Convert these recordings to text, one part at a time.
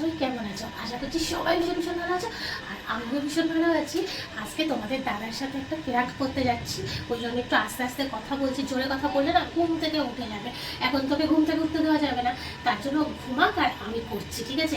সবাই কেমন আছো? আশা করছি সবাই ভীষণ ভীষণ ভালো আছো। আর আমিও ভীষণ ভালো আছি। আজকে তোমাদের দাদার সাথে একটা প্র্যাক করতে যাচ্ছি। ওই জন্য একটু আস্তে আস্তে কথা বলছি। জোরে কথা বললে না ঘুম থেকে উঠে যাবে। এখন তোকে ঘুম থেকে উঠতে দেওয়া যাবে না। তার জন্য ঘুমাক আর আমি করছি, ঠিক আছে?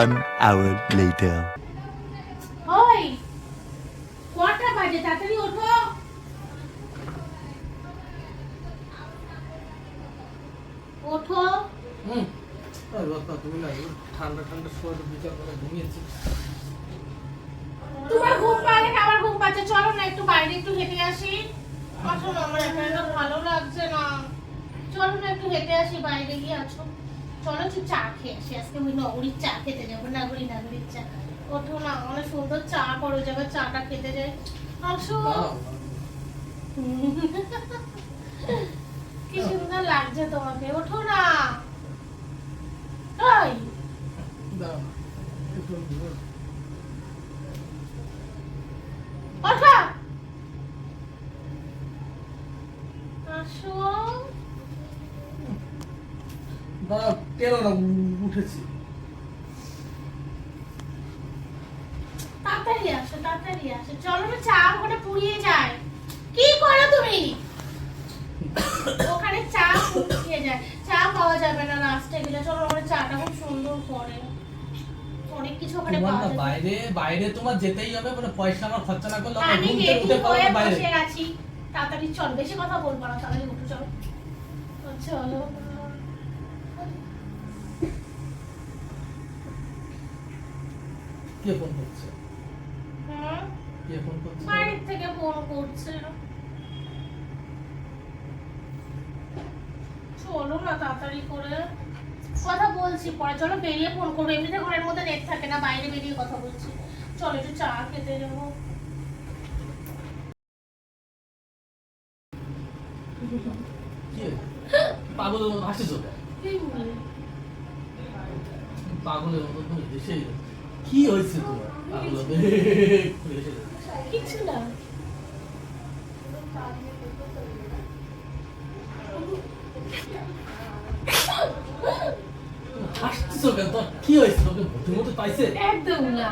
One hour later. ওই কটা বাজে? তাড়াতাড়ি ওঠো। ওঠো। হুম। তুমি না ঠান্ডা ঠান্ডা শোয়াটা বিচার করে ঘুমিয়েছি। তোমার ঘুম না আমার ঘুম পাচ্ছে। চলো না একটু বাইরে একটু হেঁটে আসি। আমার একা ভালো লাগছে না। চলো না একটু হেঁটে আসি বাইরে গিয়ে আছো। চলো একটু চা খেয়ে আসি। আজকে ওই নগরীর চা খেতে যাব নাগরী নাগরীর চা। ওঠো না অনেক সুন্দর চা করো যাবে চাটা খেতে যাই। আসো। কি সুন্দর লাগছে তোমাকে ওঠো না। ওঠো। আসো। দাও টেনো না উ- তাড়াতাড়ি আসো তাড়াতাড়ি আসো। চলো না চা ওখানে পুড়িয়ে যায়। কি করো তুমি? ওখানে চা পুড়িয়ে যায়। চা পাওয়া যাবে না লাস্টে গেলে। চলো ওখানে চাটা খুব সুন্দর করে। অনেক কিছু ওখানে পাওয়া যাবে। বাইরে বাইরে তোমার যেতেই হবে মানে পয়সা আমার খরচা না করলে আমি উঠে বাইরে। বসে আছি তাড়াতাড়ি চল বেশি কথা বলব না তাড়াতাড়ি উঠো চলো। চলো। কে ফোন করছে? কে ফোন করছে? বাড়ির থেকে ফোন করছে। চলো না তাড়াতাড়ি করে। কথা বলছি পরে চলো বেরিয়ে ফোন করব। এমনিতে ঘরের মধ্যে নেট থাকে না বাইরে বেরিয়ে কথা বলছি। চলো একটু চা খেতে যাব। পাগলের মতো হাসিস। পাগলের মতো কি হয়েছে তোমার? হেসে। কিছু না। হাসছিস কেন? তোর কি হয়েছে? তোকে ভূতের মতো পাইছে? একদম না।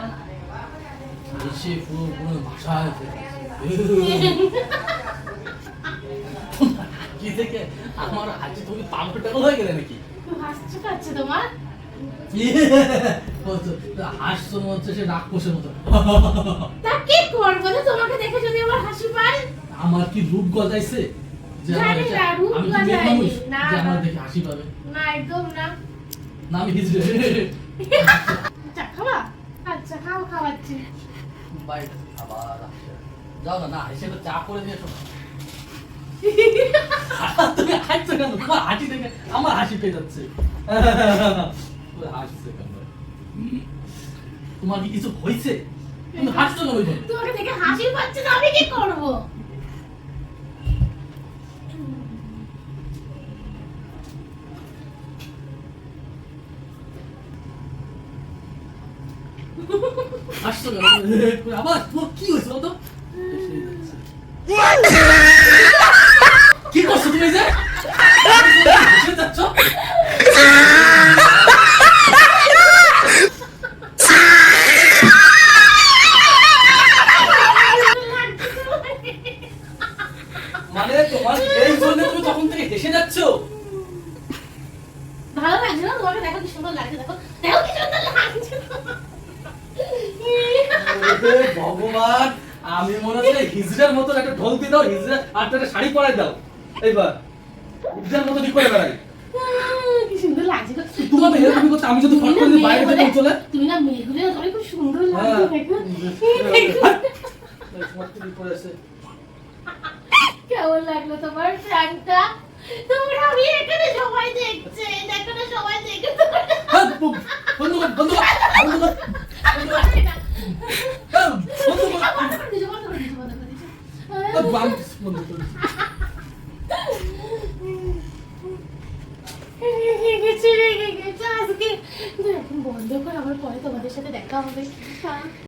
এসে পুরো পুরো ভাষায় কি থেকে? আমার হাঁচি তুমি পাম্পে টাকল হয়ে গেলে নাকি? হাসছে পাচ্ছে তোমার? হাসছো মনে হচ্ছে সে রাক্ষসের মতো। তা কি করব? তো তোমাকে দেখে যদি আমার হাসি পায় আমার কি রূপ গজাইছে? যে আমার আমি না, দেখে হাসি পাবে। না একদম না। না আমি হিজড়ে চা খাবা? আচ্ছা খাও খাওয়াচ্ছি। বাই আবার যাও না চা করে দিয়ে তুমি হাসছো কেন হাসি দেখে আমার হাসি পেয়ে যাচ্ছে। হাসছে কেন? তোমার কি কিছু হয়েছে? তুমি হাসছো কেন ওইভাবে? তোমাকে দেখে হাসি পাচ্ছে না আমি কি করব? হাসছো কেন? আবার তোমার কি হয়েছে বলো তো? কি করছ তুমি যে হেসে যাচ্ছ মানে তোমার এই জন্য তুমি তখন থেকে হেসে যাচ্ছ ভালো লাগছে না তোমাকে দেখো কি সুন্দর লাগছে দেখো। দেখো কি সুন্দর লাগছে। ভগবান আমি মনে হচ্ছে হিজড়ার মতন একটা ঢোল দিয়ে দাও হিজড়া আর একটা শাড়ি পরাই দাও। এইবার হিজড়ার মতো করে বেড়াই? কি সুন্দর লাগছে গো। তোমার এরকম করতে আমি যদি ফট করে বাইরে থেকে চলে তুমি না মেয়ে হলে ধরে খুব সুন্দর হ্যাঁ। লাগছে দেখো। কেমন লাগল তোমার প্রাণটা? তোমরা আমি এখানে সবাই দেখছে দেখো না সবাই দেখে